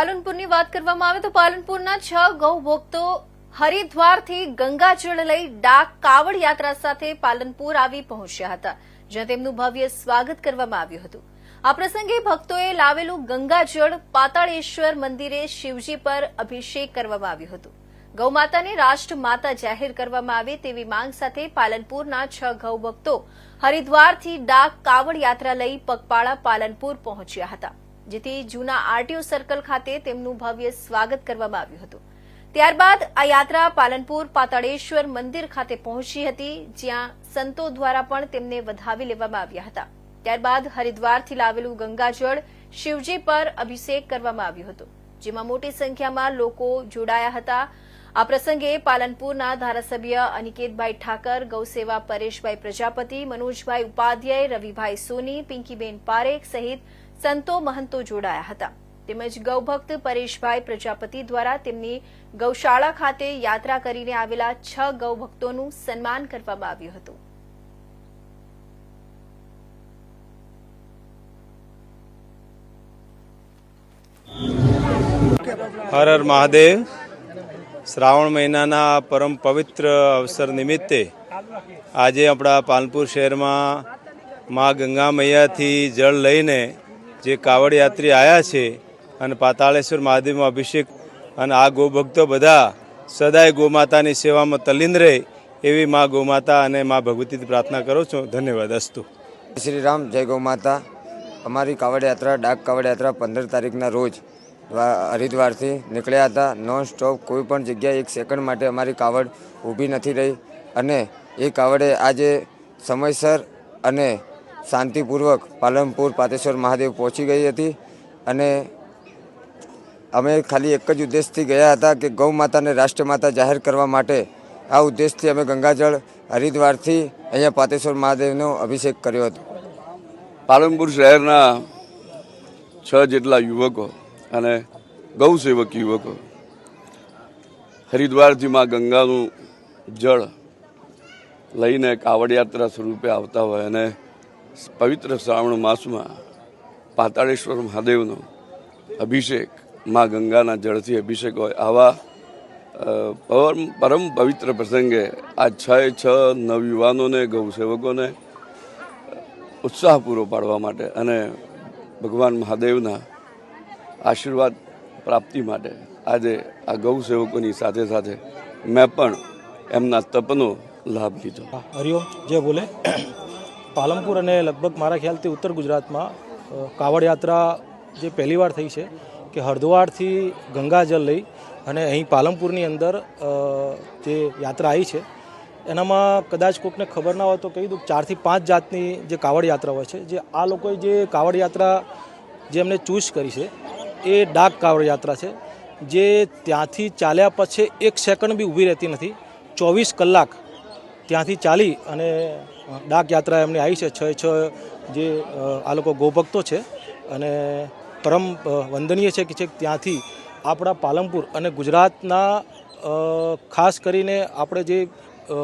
પાલનપુરની વાત કરવામાં આવે તો પાલનપુરના છ ગૌ ભક્તો હરિદ્વારથી ગંગાજળ લઈ ડાક કાવડ યાત્રા સાથે પાલનપુર આવી પહોંચ્યા હતા, જ્યાં તેમનું ભવ્ય સ્વાગત કરવામાં આવ્યું હતું. આ પ્રસંગે ભક્તોએ લાવેલું ગંગાજળ પાતાળેશ્વર મંદિરે શિવજી પર અભિષેક કરવામાં આવ્યું હતું. ગૌમાતાને રાષ્ટ્રમાતા જાહેર કરવામાં આવે તેવી માંગ સાથે પાલનપુરના છ ગૌ ભક્તો હરિદ્વારથી ડાક કાવડ યાત્રા લઈ પગપાળા પાલનપુર પહોંચ્યા હતા. જેથી જૂના આરટીઓ સર્કલ ખાતે તેમનું ભવ્ય સ્વાગત કરવામાં આવ્યું હતું. ત્યારબાદ આ યાત્રા પાલનપુર પાતાળેશ્વર મંદિર ખાતે પહોંચી હતી, જ્યાં સંતો દ્વારા પણ તેમને વધાવી લેવામાં આવ્યા હતા. ત્યારબાદ હરિદ્વારથી લાવેલું ગંગાજળ શિવજી પર અભિષેક કરવામાં આવ્યો હતો, જેમાં મોટી સંખ્યામાં લોકો જોડાયા હતા. આ પ્રસંગે પાલનપુરના ધારાસભ્ય અનિકેતભાઈ ઠાકર, ગૌસેવા પરેશભાઈ પ્રજાપતિ, મનોજભાઈ ઉપાધ્યાય, રવિભાઈ સોની, પિંકીબેન પારેખ સહિત સંતો મહંતો જોડાયા હતા. તેમજ ગૌભક્ત પરેશભાઈ પ્રજાપતિ દ્વારા તેમની ગૌશાળા ખાતે યાત્રા કરીને આવેલા છ ગૌભક્તોનું સન્માન કરવામાં આવ્યું હતું. હર હર મહાદેવ. શ્રાવણ મહિનાના પરમ પવિત્ર અવસર નિમિત્તે આજે આપણા પાલનપુર શહેરમાં મા ગંગા મૈયાથી જળ લઈને જે કાવડ યાત્રી આવ્યા છે અને પાતાળેશ્વર મહાદેવનો અભિષેક અને આ ગોભક્તો બધા સદાય ગોમાતાની સેવામાં તલ્લીન રહે એવી મા ગોમાતા અને મા ભગવતીથી પ્રાર્થના કરું છું. ધન્યવાદ. અસ્તુ. શ્રી રામ, જય ગૌમાતા. અમારી કાવડ યાત્રા, ડાક કાવડ યાત્રા પંદર તારીખના રોજ હરિદ્વારથી નીકળ્યા હતા. નોન સ્ટોપ કોઈ પણ જગ્યાએ એક સેકન્ડ માટે અમારી કાવડ ઊભી નથી રહી અને એ કાવડે આજે સમયસર અને શાંતિપૂર્વક પાલનપુર પાતેશ્વર મહાદેવ પહોંચી ગઈ હતી અને અમે ખાલી એક જ ઉદ્દેશથી ગયા હતા કે ગૌ માતાને રાષ્ટ્રમાતા જાહેર કરવા માટે આ ઉદ્દેશથી અમે ગંગાજળ હરિદ્વારથી અહીંયા પાતેશ્વર મહાદેવનો અભિષેક કર્યો હતો. પાલનપુર શહેરના છ જેટલા યુવકો અને ગૌસેવક યુવકો હરિદ્વારથી માં ગંગાનું જળ લઈને કાવડ યાત્રા સ્વરૂપે આવતા હોય અને પવિત્ર શ્રાવણ માસમાં પાતાળેશ્વર મહાદેવનો અભિષેકમાં ગંગાના જળથી અભિષેક હોય આવા પરમ પરમ પવિત્ર પ્રસંગે આ છ છ નવયુવાનોને ગૌસેવકોને ઉત્સાહ પૂરો પાડવા માટે અને ભગવાન મહાદેવના આશીર્વાદ પ્રાપ્તિ માટે આજે આ ગૌ સેવકોની સાથે સાથે મેં પણ એમના તપનો લાભ લીધો. હા, હરિઓમ જય બોલે પાલનપુર અને લગભગ મારા ખ્યાલથી ઉત્તર ગુજરાતમાં કાવડ યાત્રા જે પહેલીવાર થઈ છે કે હરદ્વારથી ગંગાજળ લઈ અને અહીં પાલનપુરની અંદર જે યાત્રા આવી છે, એનામાં કદાચ કોઈકને ખબર ના હોય તો કહી દઉં ચારથી પાંચ જાતની જે કાવડ યાત્રા હોય છે, જે આ લોકોએ જે કાવડ યાત્રા જે એમને ચૂઝ કરી છે, એ ડાક કાવડ યાત્રા છે, જે ત્યાંથી ચાલ્યા પછી એક સેકન્ડ બી ઊભી રહેતી નથી, ચોવીસ કલાક ત્યાંથી ચાલી અને ડાક યાત્રા એમની આવી છે. છ છ જે આ લોકો ગોભક્તો છે અને પરમ વંદનીય છે કે છે ત્યાંથી આપણા પાલનપુર અને ગુજરાતના ખાસ કરીને આપણે જે અ,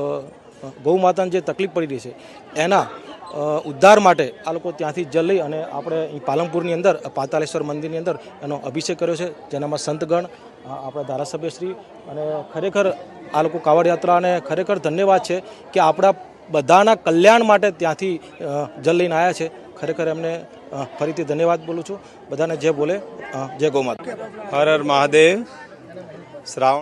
ગૌ માતાને જે તકલીફ પડી રહી છે એના ઉદ્ધાર માટે આ લોકો ત્યાંથી જલ લઈ અને આપણે અહીં પાલનપુરની અંદર પાતાલેશ્વર મંદિરની અંદર એનો અભિષેક કર્યો છે. જેનામાં સંતગણ આપણા ધારાસભ્યશ્રી અને ખરેખર આ લોકો કાવડ યાત્રાને ખરેખર ધન્યવાદ છે કે આપણા બધાના કલ્યાણ માટે ત્યાંથી જલ લઈને આવ્યા છે. ખરેખર એમને ફરીથી ધન્યવાદ બોલું છું. બધાને જે બોલે જય ગૌમાતા. હર હર મહાદેવ. શ્રાવણ